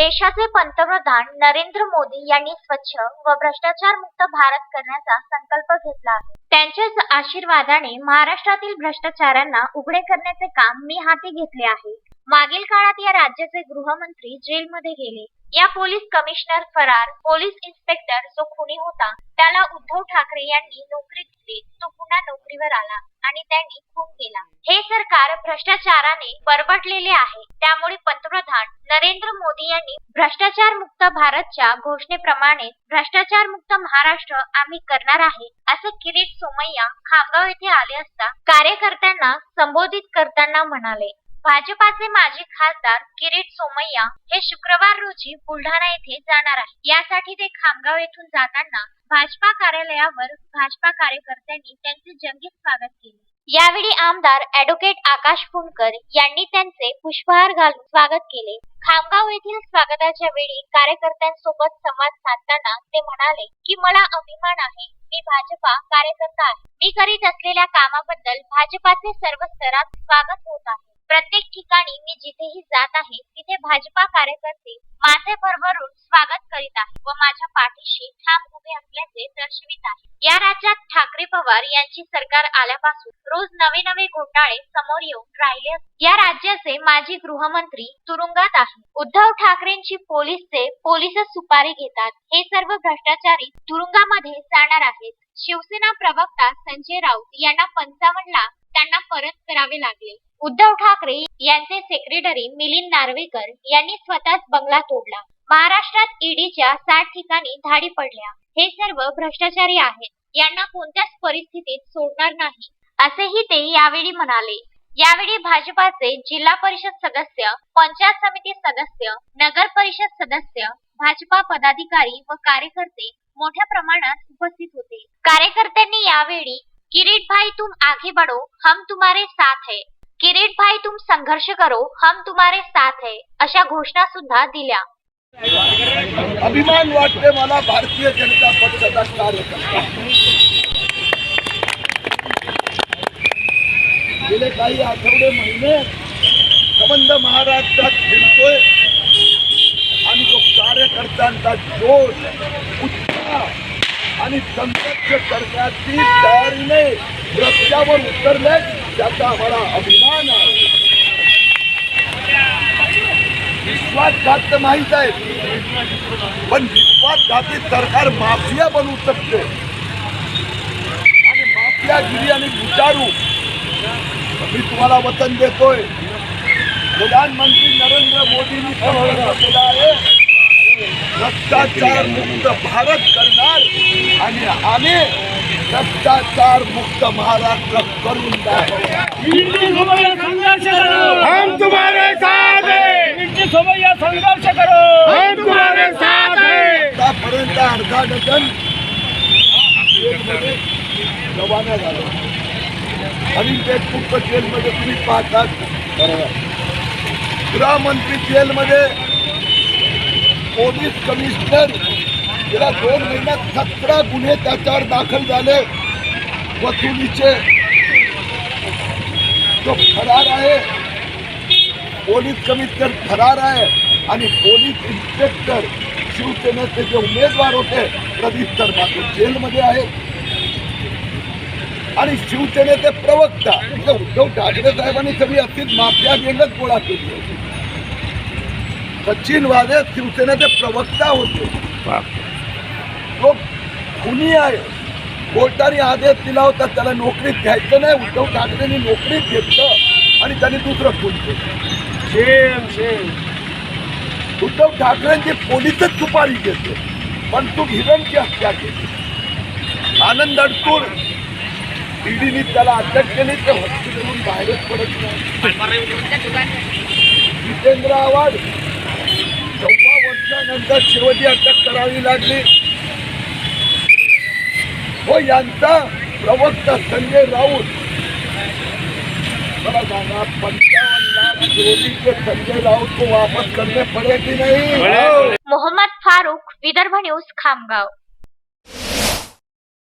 देशाचे पंतप्रधान नरेंद्र मोदी यांनी स्वच्छ व भ्रष्टाचार मुक्त भारत करण्याचा संकल्प घेतला आहे. त्यांच्याच आशीर्वादाने महाराष्ट्रातील भ्रष्टाचारांना उघडे करण्याचे काम मी हाती घेतले आहे. मागील काळात या राज्याचे गृहमंत्री जेलमध्ये गेले. या पोलीस कमिशनर फरार पोलीस इन्स्पेक्टर जो खुनी होता त्याला उद्धव ठाकरे यांनी नोकरी दिली. तो पुन्हा नोकरीवर आला आणि त्यांनी खून केला. हे सरकार भ्रष्टाचाराने बरबटलेले आहे. त्यामुळे पंतप्रधान नरेंद्र मोदी यांनी भ्रष्टाचार मुक्त भारतच्या घोषणेप्रमाणे भ्रष्टाचार मुक्त महाराष्ट्र आम्ही करणार आहे असे किरीट सोमय्या खामगाव येथे आले असता कार्यकर्त्यांना संबोधित करताना म्हणाले. भाजपाचे माजी खासदार किरीट सोमय्या हे शुक्रवार रोजी बुलढाणा येथे जाणार आहे यासाठी ते खामगाव येथून जाताना भाजपा कार्यालयावर भाजपा कार्यकर्त्यांनी त्यांचे जंगी स्वागत केले. यावेळी आमदार ऍडव्होकेट आकाश फुंडकर यांनी त्यांचे पुष्पहार घालून स्वागत केले. खामगाव येथील स्वागताच्या वेळी कार्यकर्त्यांसोबत संवाद साधताना ते म्हणाले की मला अभिमान आहे. मी भाजपा कार्यकर्ता आहे. मी करीत असलेल्या कामाबद्दल भाजपाचे सर्व स्तरात स्वागत होत आहे. प्रत्येक ठिकाणी मी जिथेही जात आहे तिथे भाजपा कार्यकर्ते माझे भरभरून स्वागत करीत आहे व माझ्या पाठीशी ठाम उभे असल्याचे दर्शवित आहे या राज्यात ठाकरे पवार यांची सरकार आल्यापासून रोज नवे नवे घोटाळे समोर येऊन राहिले या राज्याचे माजी गृहमंत्री तुरुंगात आहे उद्धव ठाकरेंची पोलीसचे पोलीसच सुपारी घेतात. हे सर्व भ्रष्टाचारी तुरुंगामध्ये जाणार आहेत. शिवसेना प्रवक्ता संजय राऊत यांना पंचावन्न लाख त्यांना परत करावे लागले. उद्धव ठाकरे यांचे सेक्रेटरी मिलिंद नार्वेकर यांनी स्वतःच बंगला तोडला. महाराष्ट्रात ईडीच्या सात ठिकाणी धाडी पडल्या. हे सर्व भ्रष्टाचारी आहेत. यांना कोणत्याच परिस्थितीत सोडणार नाही असेही ते यावेळी म्हणाले. यावेळी भाजपाचे जिल्हा परिषद सदस्य पंचायत समिती सदस्य नगर परिषद सदस्य भाजपा पदाधिकारी व कार्यकर्ते मोठ्या प्रमाणात उपस्थित होते. कार्यकर्त्यांनी यावेळी किरीट भाई तुम आगे बढ़ो हम तुम्हारे साथ है. किरीट भाई तुम संघर्ष करो हम तुम्हारे साथ है अशा घोषणा सुद्धा दिल्या. अभिमान वाटते मला भारतीय जनता पक्षाचा कार्यकर्ता. गेले काही आठवडे महिने संबंध महाराष्ट्रात फिरतोय. आणि तो कार्यकर्त्यांचा जोश उत्साह आणि संघर्ष करण्याची तयारीने रस्त्यावर उतरले त्याचा आम्हाला अभिमान आहे विश्वासघात तर माहीत आहे पण विश्वासघाती सरकार माफिया बनवू शकते आणि माफियागिरी आणि विचारू मी तुम्हाला वचन देतोय प्रधानमंत्री नरेंद्र मोदींनी संकल्प केला आहे भ्रष्टाचार मुक्त भारत करणार आणि आम्ही भ्रष्टाचार मुक्त महाराष्ट्र करून हम तुम्हारे साथ हैं. संघर्ष करो. हम तुम्हारे साथ हैं. आतापर्यंत अर्धा डझन रवाना झाले अनिल देशमुख जेलमध्ये तुम्ही पाहतात. गृहमंत्री जेलमध्ये पोलीस कमिशनर गेल्या दोन महिन्यात सतरा गुन्हे त्याच्यावर दाखल झाले. वसुलीचे तो फरार आहे पोलीस कमिशनर फरार आहे आणि पोलीस इन्स्पेक्टर शिवसेनेचे जे उमेदवार होते प्रदीप शर्मा ते जेलमध्ये आहेत आणि शिवसेनेचे प्रवक्ता म्हणजे उद्धव ठाकरे साहेबांनी सगळी अतिथ माफिया गेलच गोळा केली होती. सचिन वाजे शिवसेनेचे प्रवक्ता होते. तो खुनी आहे. कोर्टाने आदेश दिला होता त्याला नोकरीत घ्यायचं नाही. उद्धव ठाकरेंनी नोकरीत घेतलं आणि त्यांनी दुसरं खून केलं. शेम शेम उद्धव ठाकरेंची पोलीसच सुपारी घेतले. पण तू हिरणची हत्या केली. आनंद अडकूर ईडीने त्याला अटक केली ते हॉस्पिटलहून बाहेरच पडत नाही. जितेंद्र आव्हाड वर्षानंतर शेवटी अटक करावी लागली. हो यांचा प्रवक्ता संजय राऊत. मला सांगा पंचावन्न लाख चोरीचे संजय राऊत को वापस करने पडे की नाही? मोहम्मद फारूक विदर्भ न्यूज खामगाव.